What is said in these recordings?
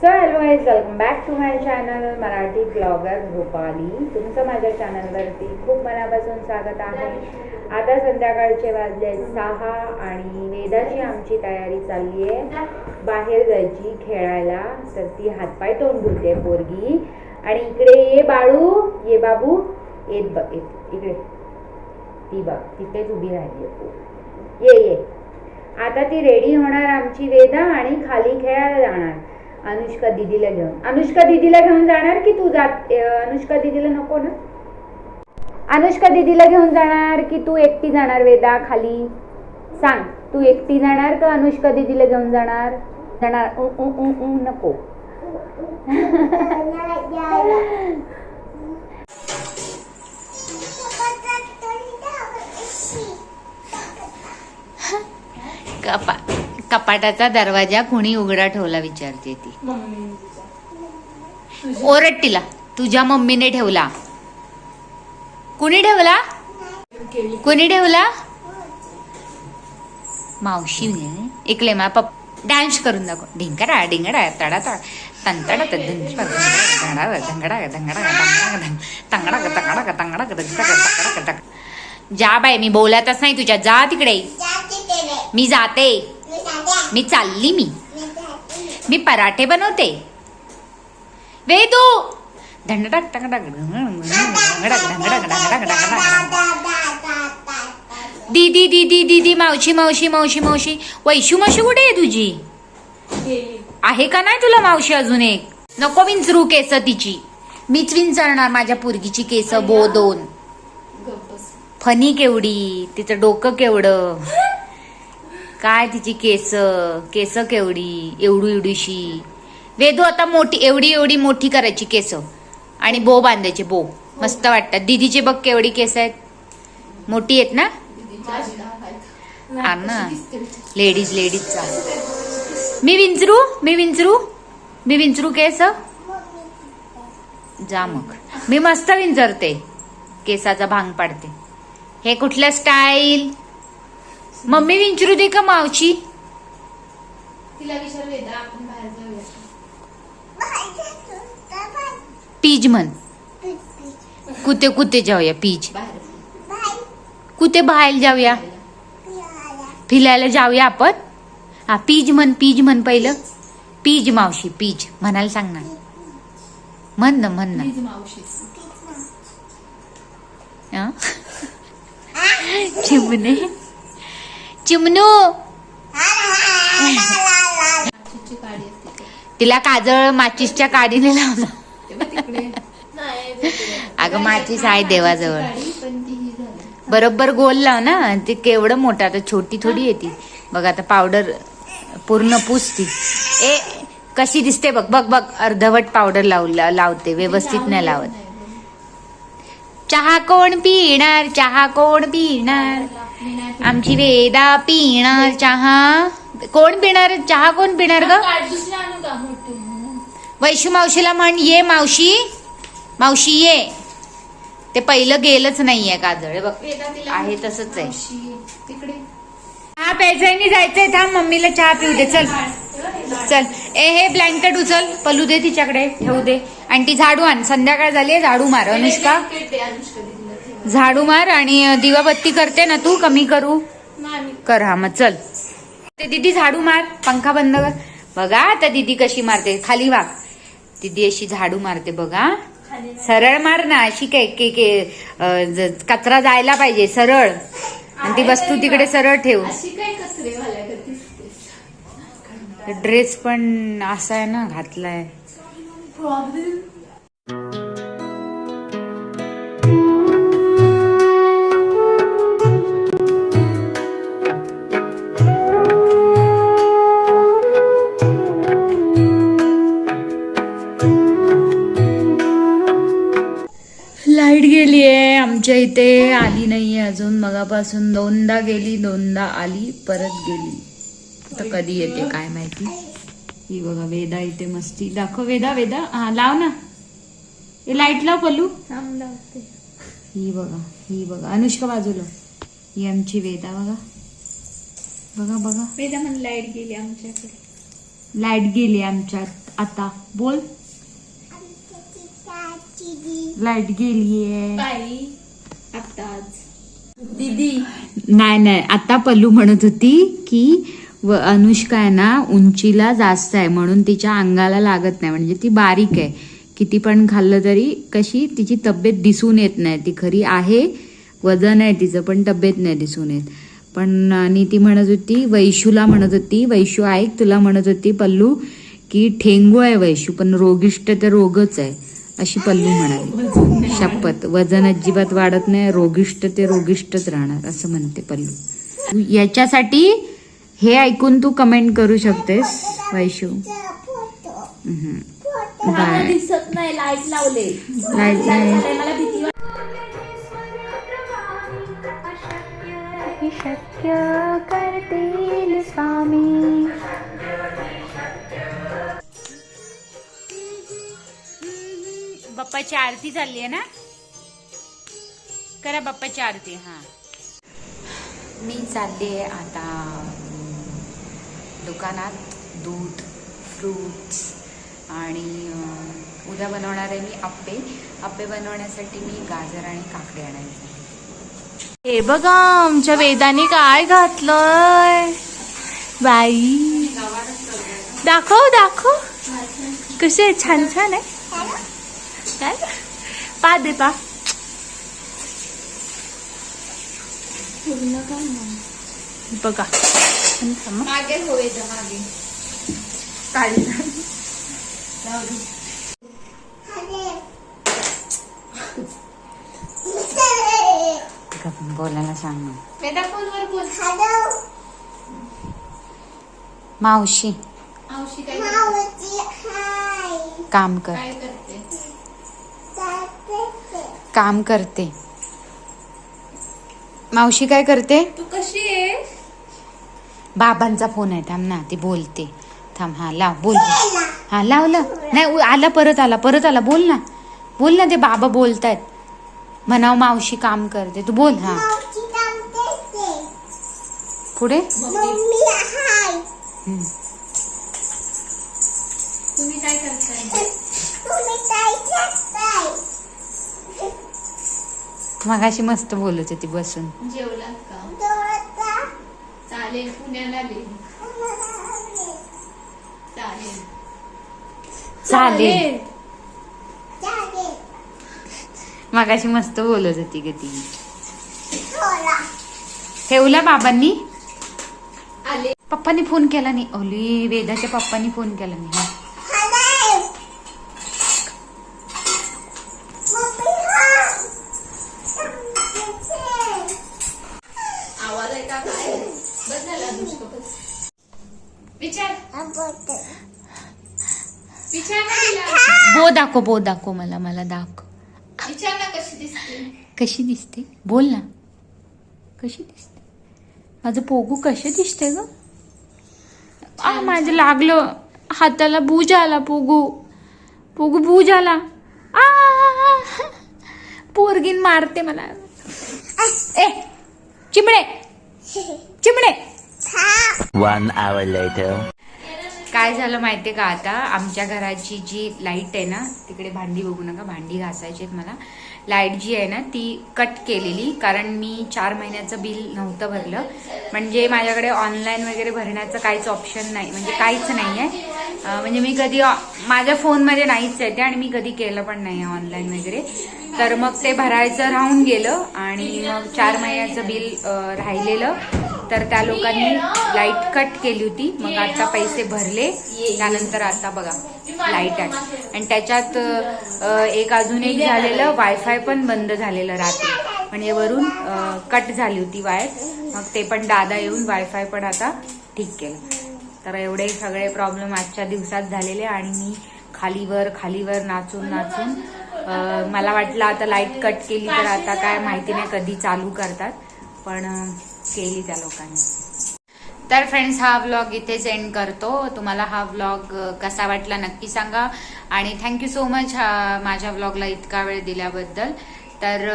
So hello age welcome back to my channel Marathi blogger Bhopali तुमचं माझ्या चॅनलवरती खूप मनापासून स्वागत आहे. आता संध्याकाळचे वाजले सहा आणि वेदाची आमची तयारी चालली आहे. बाहेर जायची खेळायला. तर ती हातपाय तोंड धुते पोरगी. आणि इकडे ये बाळू ये बाबू येत बघ येत इकडे. ती बघ तिथेच उभी राहिली आहे. ये ये. आता ती रेडी होणार आमची वेदा आणि खाली खेळायला जाणार. अनुष्का दिदीला घेऊन. अनुष्का दिदीला घेऊन जाणार की तू जात अनुष्का दिदीला नको ना? अनुष्का दिदीला घेऊन जाणार की तू एकटी जाणार वेदा खाली? सांग तू एकटी जाणार का अनुष्का दिदीला घेऊन जाणार? जाणार. उ, उ, उ, उ, नको. कपा कपाटाचा दरवाजा कुणी उघडा ठेवला विचारते ती. ओरड तिला तुझ्या मम्मीने ठेवला. कुणी ठेवला? कुणी ठेवला? मावशी इकडे मा पप डान्स करून दाखव. ढिंकडा ढिंगडा तडा तडा तंतडा धंगडा धंगडा धंगडा तंगडा तंगडा तंगडा तंगडा जा बाय मी बोलतच नाही तुझ्या. जा तिकडे. मी जाते. मी चालली मी मी पराठे बनवते वेदू ढंगडक दीदी दीदी दीदी मावशी मावशी मावशी मावशी वैशू मावशी कुठे आहे तुझी आहे का नाही तुला मावशी अजून एक नको विंचरू केस तिची मीच विंचरणार माझ्या पुरगीची केस बो दोन फनी केवढी तिचं डोकं केवढं काय तिची केस केस केवढी एवढी एवढीशी वेदू आता मोठी एवढी एवढी मोठी करायची केस. आणि बो बांधायचे बो. मस्त वाटतात. दीदीचे बघ केवढी केस आहेत. मोठी आहेत ना? हा ना. लेडीज लेडीजचा मी विंचरू? मी विंचरू? मी विंचरू केस? जा मग. मी मस्त विंचरते. केसाचा भांग पाडते. हे कुठलं स्टाईल मम्मी विंचरू दे का मावशी? तिला विचार आपण बाहेर जाऊया. पीज म्हण. कुठे कुठे जाऊया पीज? कुठे बाहेर जाऊया? फिरायला जाऊया आपण? हा पीज म्हण पीज म्हण पहिलं. पीज मावशी पीज. म्हणायला सांग ना. म्हण ना म्हण ना? चिमणे. चिमणू. तिला काजळ माचीसच्या काडीने लावलं. अगं माचीस आहे देवाजवळ. बरोबर गोल लाव ना ते केवढं मोठं आता छोटी थोडी येते बघ आता पावडर पूर्ण पुसती. ए कशी दिसते बघ बघ बघ अर्धवट पावडर लाव लावते व्यवस्थित नाही लावत. चहा कोण पिणार? चहा कोण पिणार? आमची वेदा पिणार चहा. कोण पिणार? चहा कोण पिणार ग? का वैशू मावशीला म्हण ये मावशी मावशी ये. ते पहिलं गेलंच नाहीये काजळ बघ. आहे तसंच आहे. हा चहा प्यायचंय जायचंय. थांब मम्मीला चहा पिऊ दे. चल. चल. ए हे ब्लँकेट उचल. पलू दे तिच्याकडे. ठेवू दे. आणि ती झाडू आण. संध्याकाळ झाली झाडू मार अनुष्का. झाडू मार आणि दिवाबत्ती करते ना तू? कमी करू? कर हा मग चल. ते दीदी झाडू मार पंखा बंद कर. बघा आता दीदी कशी मारते. खाली वाग दीदी अशी झाडू मारते बघा. सरळ मार ना अशी काय के के कचरा जायला पाहिजे सरळ. आणि ती वस्तू तिकडे सरळ ठेव. ड्रेस पण असा आहे ना घातलाय. प्रॉब्लेम आमच्या इथे आली नाहीये अजून. मगापासून दोनदा गेली दोनदा आली परत गेली. आता कधी येते काय माहिती? ही बघा वेदा इथे मस्ती. दाखव वेदा वेदा. हा लाव ना. हे लाइट लाव पलू ही बघा ही बघा. अनुष्का बाजूला. ही आमची वेदा बघा. बघा बघा. वेदा म्हण लाइट गेली आमच्याकडे. लाइट गेली आमच्यात. आता बोल. लाइट गेलीये. बाई. आत्ताच दीदी. नाही नाही. आता पल्लू म्हणत होती की व अनुष्का आहे ना उंचीला जास्त आहे. म्हणून तिच्या अंगाला लागत नाही. म्हणजे ती बारीक आहे. किती पण खाल्लं तरी कशी तिची तब्येत दिसून येत नाही. ती खरी आहे वजन आहे तिचं पण तब्येत नाही दिसून येत. पण आणि ती म्हणत होती वैशूला म्हणत होती वैशू ऐक तुला म्हणत होती पल्लू की ठेंगू आहे वैशू पण रोगिष्ट तर रोगच आहे. अशी पल्लू म्हणाली. शपथ. वजन अजिबात वाढत नाही. रोगिष्ट ते रोगिष्टच राहणार असं म्हणते पल्लू. याच्यासाठी हे ऐकून तू कमेंट करू शकतेस वैशू. बाय. दिसत नाही लाइट लावले. लाइट नाही. मला भीती वाटते. शक्य करतील स्वामी. बाप्पाची आरती चालली आहे ना? करा बाप्पाची आरती हा. मी चालली आहे आता दुकानात दूध फ्रूट्स आणि उद्या बनवणार आहे मी आप्पे. आप्पे बनवण्यासाठी मी गाजर आणि काकडे आणायचे हे बघा आमच्या वेदाने काय घातलंय? बाई. दाखव दाखव. कसे छान छान आहे. काय? पा दे पा. बघा. मागे हो मागे. बोलायला सांग ना. वेदा फोनवर बोल. मावशी. मावशी काय काम कर. काय करते? काम करते. मावशी काय करते? तू कशी आहे बाबांचा फोन आहे थांब ना ती बोलते. थांब हा लाव बोल. हा लावलं. नाही उ- आला परत आला परत आला बोल ना. बोल ना ते बाबा बोलतायत. म्हणाव मावशी काम करते. तू बोल हा. पुढे. तुम्ही काय करताय? मगाशी मस्त बोलत होती बसून. जेवलात का? चालेल पुण्याला आले चालेल. चालेल. मगाशी मस्त बोलत होती ग ती. ठेवला बाबांनी? आले. पप्पानी फोन केला नाही. ओली वेदाच्या पप्पानी फोन केला नाही. बो दाखव बो दाखव मला मला दाखव ना कशी दिसते. कशी दिसते? बोल ना. कशी दिसते? माझं पोगू कसे दिसते ग? आ माझं लागलं. हाताला बूज आला पोगू. पोगू बूज आला. आ पोरगीन मारते मला. ए चिमणे चिमणे. One hour later. काय झालं माहितीये का आता? आमच्या घराची जी लाइट आहे ना तिकडे भांडी बघू नका भांडी घासायची आहेत मला. लाइट जी आहे ना ती कट केलेली कारण मी चार महिन्याचं बिल नव्हतं भरलं. म्हणजे माझ्याकडे ऑनलाईन वगैरे भरण्याचं काहीच ऑप्शन नाही म्हणजे काहीच नाही आहे म्हणजे मी कधी माझ्या फोनमध्ये नाहीच आहे ते आणि मी कधी केलं पण नाही आहे ऑनलाईन वगैरे. तर मग ते भरायचं राहून गेलं आणि मग चार महिन्याचं बिल राहिलेलं. तर त्या लोकांनी लाइट कट केली होती. मग आता पैसे भरले. त्यानंतर आता बघा लाइट आहे आणि त्याच्यात एक अजून एक झालेलं वायफाय पण बंद झालेलं रात्री. म्हणजे वरून कट झाली होती वायर मग ते पण दादा येऊन वायफाय पण आता ठीक केलं. तर एवढे सगळे प्रॉब्लेम आजच्या दिवसात झालेले आणि मी खालीवर खालीवर नाचून नाचून मला वाटलं आता लाइट कट केली तर आता काय माहिती नाही कधी चालू करतात पण केली त्या लोकांनी. तर फ्रेंड्स हा व्लॉग इथेच एंड करतो. तुम्हाला हा व्लॉग कसा वाटला नक्की सांगा. आणि थँक्यू सो मच हा माझ्या व्लॉगला इतका वेळ दिल्याबद्दल. तर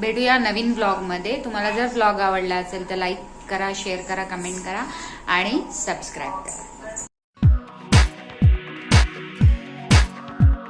भेटूया नवीन व्लॉगमध्ये तुम्हाला जर व्लॉग आवडला असेल तर लाईक करा शेअर करा कमेंट करा आणि सबस्क्राईब करा.